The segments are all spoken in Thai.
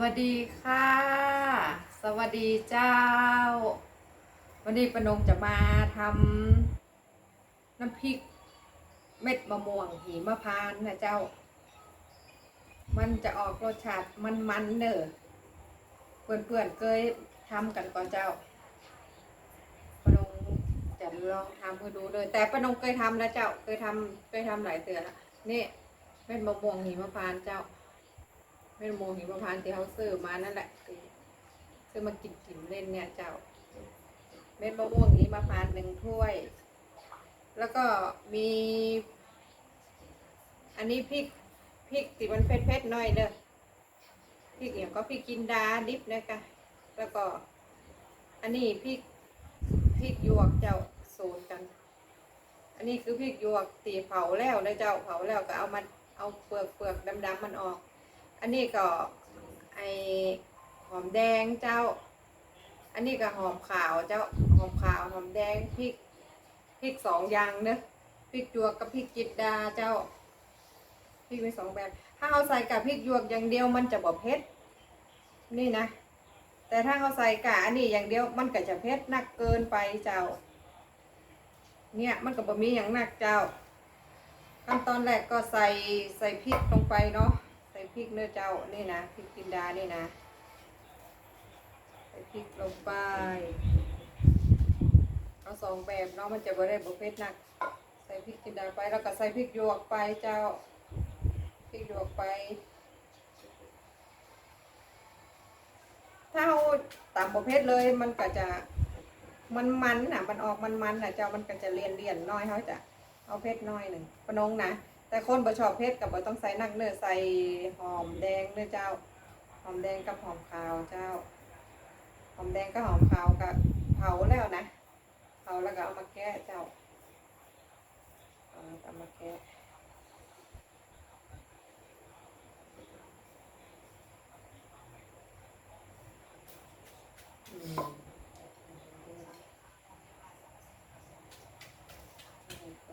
วัสดีค่ะ สวัสดีเจ้า วันนี้ปนงจะมาทำน้ำพริกเม็ดมะม่วงหิมะพานนะเจ้า มันจะออกรสชาติมันๆเนอะเพื่อนๆเคยทำกันก่อนเจ้าปนงจะลองทำให้ดูเลย แต่ปนงเคยทำนะเจ้า เคยทำเคยทำหลายเตือนละนี่เม็ดมะม่วงหิมะพานเจ้า ม็ดมะม่วงหิมพานต์ที่เขาซื้อมานั่นแหละที่ซื้อมากินกินเล่นเนี่ยเจ้า เม็ดมะม่วงหิมพานต์หนึ่งถ้วย แล้วก็มี อันนี้พริกพริกติมันเผ็ดๆหน่อยเด้อพริกอย่างก็พริกกินดาดิบนะคะ แล้วก็ อันนี้พริกพริกหยวกเจ้าสูตรกัน อันนี้คือพริกหยวกตีเผาแล้วนะเจ้าเผาแล้วก็เอามันเอาเปลือกเปลือกดำๆมันออก อันนี้ก็ไอหอมแดงเจ้า อันนี้ก็หอมขาวเจ้า หอมขาวหอมแดงพริกพริกสองอย่างเนอะพริกหยวกกับพริกจิตดาเจ้าพริกมีสองแบบ ถ้าเอาใส่กับพริกหยวกอย่างเดียวมันจะบ่เผ็ดนี่นะ แต่ถ้าเอาใส่กะอันนี้อย่างเดียวมันก็จะเผ็ดหนักเกินไปเจ้า เนี่ยมันก็บ่มีอย่างหนักเจ้าขั้นตอนแรกก็ใส่ใส่พริกลงไปเนาะ ส่พริกเนื้อเจ้านี่นะพริกจินดานี่นะ ใส่พริกลงไป เอาสองแบบเนาะมันจะบ่ได้บ่เผ็ดหนัก ใส่พริกจินดาไปแล้วก็ใส่พริกหยวกไปเจ้าพริกหยวกไป ถ้าเอาตามประเภทเลยมันก็จะมันมันๆน่ะ มันออกมันมันๆน่ะเจ้ามันก็จะเลียนเลียนๆน้อยเขาจะเอาเพชรน้อยหนึ่งปนงนะ แต่คนบ่ชอบเพชรกับบ่ต้องใส่นักเนื้อใส่หอมแดงเนื้อเจ้า หอมแดงกับหอมขาวเจ้า หอมแดงกับหอมขาวกับเผาแล้วนะเผาแล้วก็เอามาแกะเจ้าเอาเอามาแกะอืม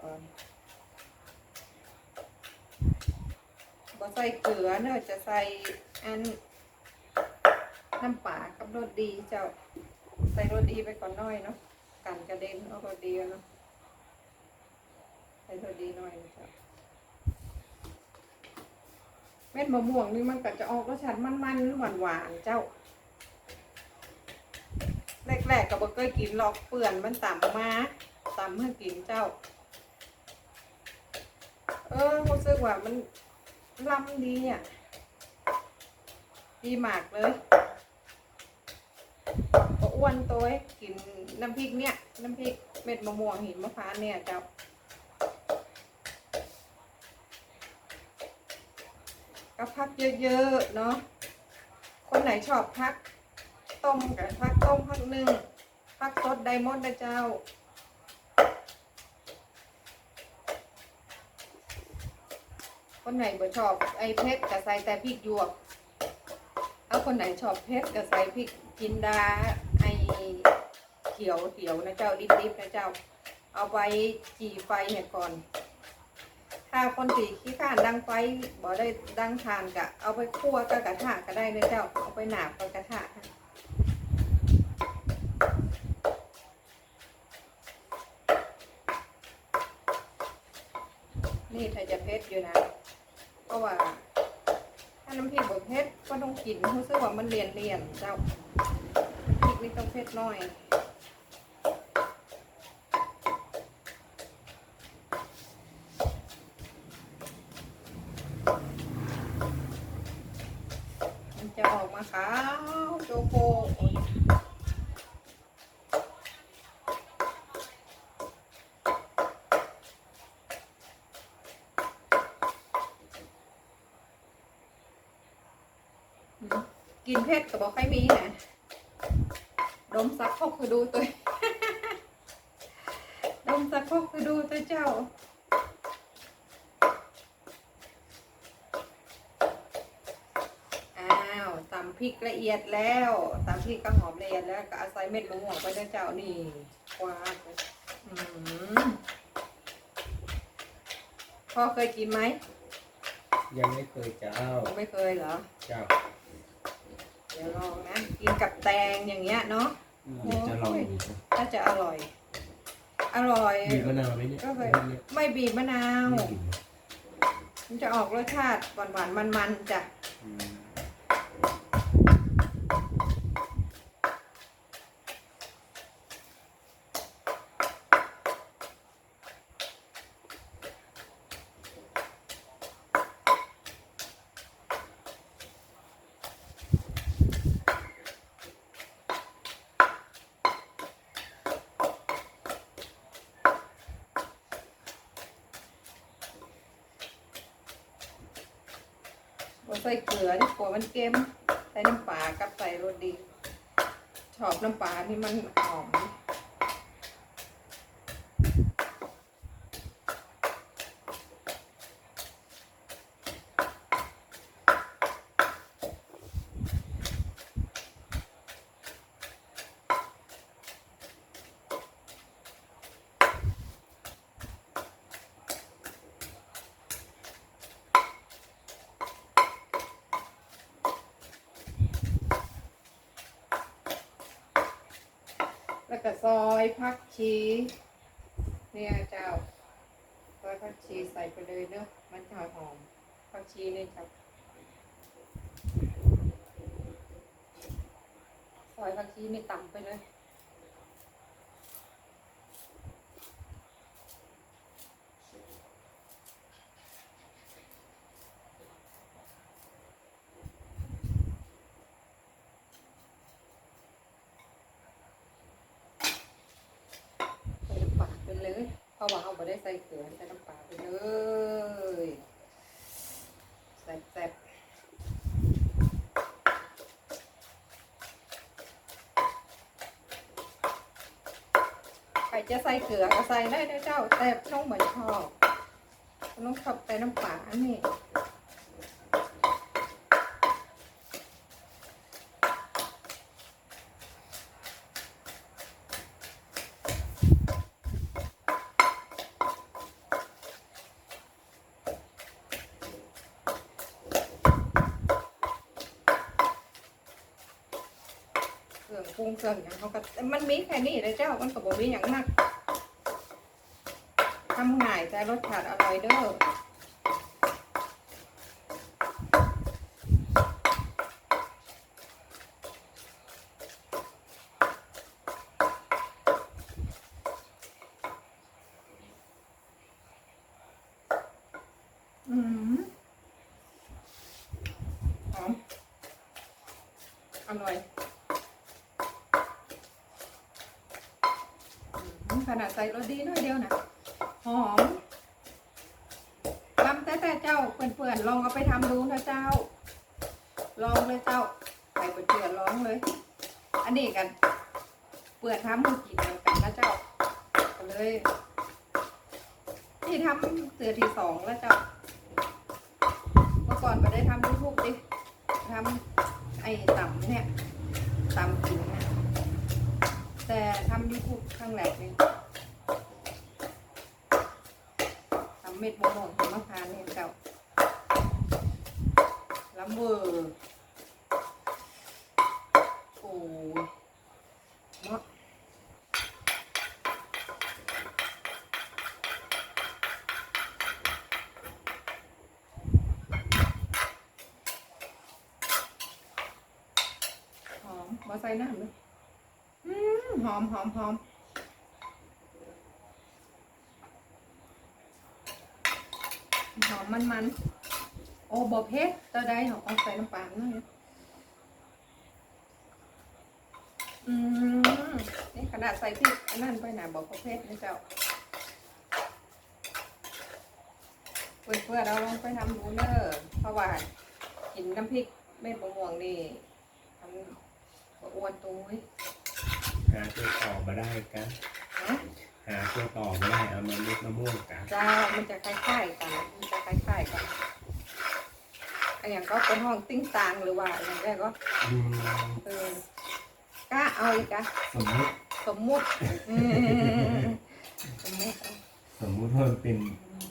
ก่อน บ่ใส่เกลือเนอะจะใส่อันน้ำปลากับรสดีเจ้าใส่รสดีไปก่อนหน้อยเนาะกันกระเด็นเอารสดีเนาะใส่รสดีหน่อยนะเจ้าเม็ดมะม่วงนี่มันก็จะออกรสชาติมันๆหวานๆเจ้าแรกๆก็บ่เคยกินหรอกเปื่อนมันต่ำมาต่ำเพื่อกินเจ้า เออรู้สึกว่ามัน ลำดีอะดีมากเลยก็อ้วนตัวกินน้ำพริกเนี่ย น้ำพริกเม็ดมะม่วงหินมะพร้าวเนี่ยเจ้าก็พักเยอะๆเนาะ คนไหนชอบพัก ต้มกับพักต้มพักนึ่งพักสดไดมอนด์นะเจ้า คนไหนบ่ชอบไอ้เผ็ดก็ใส่แต่พริกหยวกเอาคนไหนชอบเผ็ดก็ใส่พริกจินดาไอ้เขียวเขียวนะเจ้าดิบๆนะเจ้า เอาไปจี่ไฟให้ก่อน ถ้าคนตีขี้ข้านดังไฟบ่ได้ดังทานก็เอาไปคั่วกับกระทะก็ได้นะเจ้าเอาไปหนาบกับกระทะนี่ถ้าจะเผ็ดอยู่นะ ราะว่า ถ้าน้ำพริกบดเผ็ดก็ต้องกินรู้สึกว่ามันเลียนเลียนๆเจ้าพริกนี่ต้องเผ็ดน่อยจะออกมาขาวโจโก กินเผ็ดกับบอกใครมีนะดมสักพกคือดูตัวดมสักพกคือดูตัวเจ้าอ้าวตำพริกละเอียดแล้วตำพริกก็หอมละเอียดแล้วก็เอาใส่เม็ดมะม่วงไปด้วยเจ้านี่กวาดเลยอืมพ่อเคยกินไหม ยังไม่เคยเจ้า ไม่เคยเหรอ เจ้าอ เดี๋ยวลองนะ กินกับแตงอย่างเงี้ยเนาะ เดี๋ยวจะลองดูครับถ้าจะอร่อย อร่อย บีบมะนาวไหมเนี่ยก็เลยไม่เนี่ยไม่บีบมะนาว ไม่บีบมันจะออกรสชาติหวานหวานมันมันๆจ้ะ อืม ใส่เกลือนี่กลัวมันเค็มใส่น้ำปลากับใส่โรดี ชอบน้ำปลาที่มันหอม แล้วก็ซอยผักชีเนี่ยเจ้าซอยผักชีใส่ไปเลยเนอะมันจะหอมผักชีนี่ครับซอยผักชีนี่ต่ำไปเลย ใส่น้ำปลาไปเลย เพ ราะว่าเขาไม่ได้ใส่เกลือใส่น้ำปลาไปเลยแซ่บๆใครจะใส่เกลือก็ใส่ได้นะเจ้าแต่น้องเหมือนชอบน้องชอบใส่น้ำปลาอันนี้ ปรุงเครื่องอย่างเขาก็มันมีแค่นี้เลยเจ้ามันก็บอกมีอย่างมากทำง่ายแต่รสชาติอร่อยเด้ออืมหอมอร่อย มขนาดใส่รสดีหน้อยเดียวนะหอมทำแต่แต่เจ้าเพื่อนๆลองเอาไปทำดูนะเจ้า ลองเลยเจ้าใส่เปื่อนๆลองเลย อันนี้กัน เปื่อนทำมือกินเหมือนกันนะเจ้าเลยที่ทำเสือที่สองแล้วเจ้าเมื่อก่อนไปได้ทำยูทูบดิทำไอ้ต่ำเนี่ยต่ำกินนะ แต่ทำยูทูบครั้งแรกนี่ทำเม็ดโมโนทำมะพร้าวเนี่ยเจ้าลำเวอร์โอ้ยเนาะหอมมาใส่น้ำเลย อมหอมหอมหอมมันมันๆโอ้บอเพชรตัวใดหอมเอาใส่น้ำปลาหน่อยอืมนี่ขนาดใส่พริกอันนั้นไปหนาบอกเพชรนะเจ้าเพื่อนเพื่อนเราลองไปทำดูเนอะเพราะว่ากินน้ำพริกเม็ดมะม่วงนี่ทำอ้วนตุ้ หาตัวต่อมาได้กันนะหาตัวต่อมาได้เอามาเม็ดมะม่วงกันจ้ามันจะคล้ายๆกันมันจะคล้ายๆกันอันอย่างก็เป็นห้องติ้งตางหรือว่าอย่างแรกก็อืมเออกล้าเอาอีกอะสมมติสมมุติอืมสมมุติสมมุติว่ามันเป็น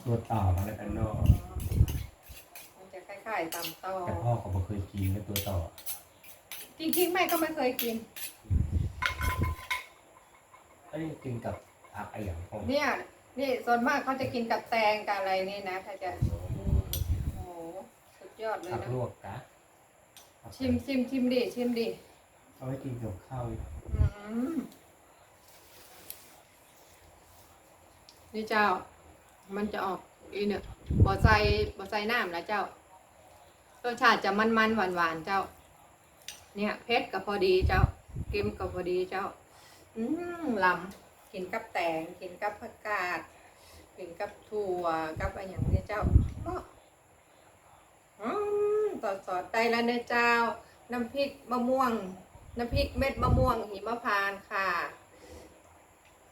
ตัวต่อมาแล้วกันเนอกมันจะคล้ายๆตามต่อแต่พ่อเขาบ่เคยกินนะตัวต่อจริงๆแม่ก็ไม่เคยกิน อันนี้กินกับผักอะไรอย่างของเนี่ยนี่ส่วนมากเขาจะกินกับแตงกับอะไรนี่นะถ้าจะโอ้โหสุดยอดเลยผักนะลวกกะชิมชิมชิมดิชิมดิเอาไว้กินกับข้าวอืมนี่เจ้า มันจะออกอีเนี่ยบ่ใส่บ่ใส่น้ำนะเจ้ารสชาติจะมันๆหวานๆเจ้า เนี่ยเผ็ดกับพอดีเจ้าเค็มกับพอดีเจ้า อืมลำกินกับแตงกินกับผักกาดกินกับถั่วกับอะไรอย่างนี้เจ้าอืมสอดสอดได้แล้วเนื้อเจ้า น้ำพริกมะม่วง น้ำพริกเม็ดมะม่วงหิมพานค่ะ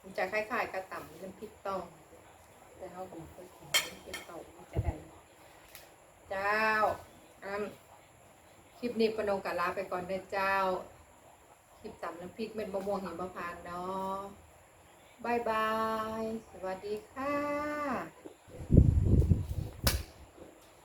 มันจะคล้ายๆกระต่ำน้ำพริกต้มแต่เขาผมเคยกินน้ำพริกต้มมันจะได้เจ้าอืมคลิปนี้ปนงกับลาไปก่อนเด้อเจ้า คลิปตำน้ำพริกเม็ดมะม่วงหิมพานต์เนาะบายบาย สวัสดีค่ะ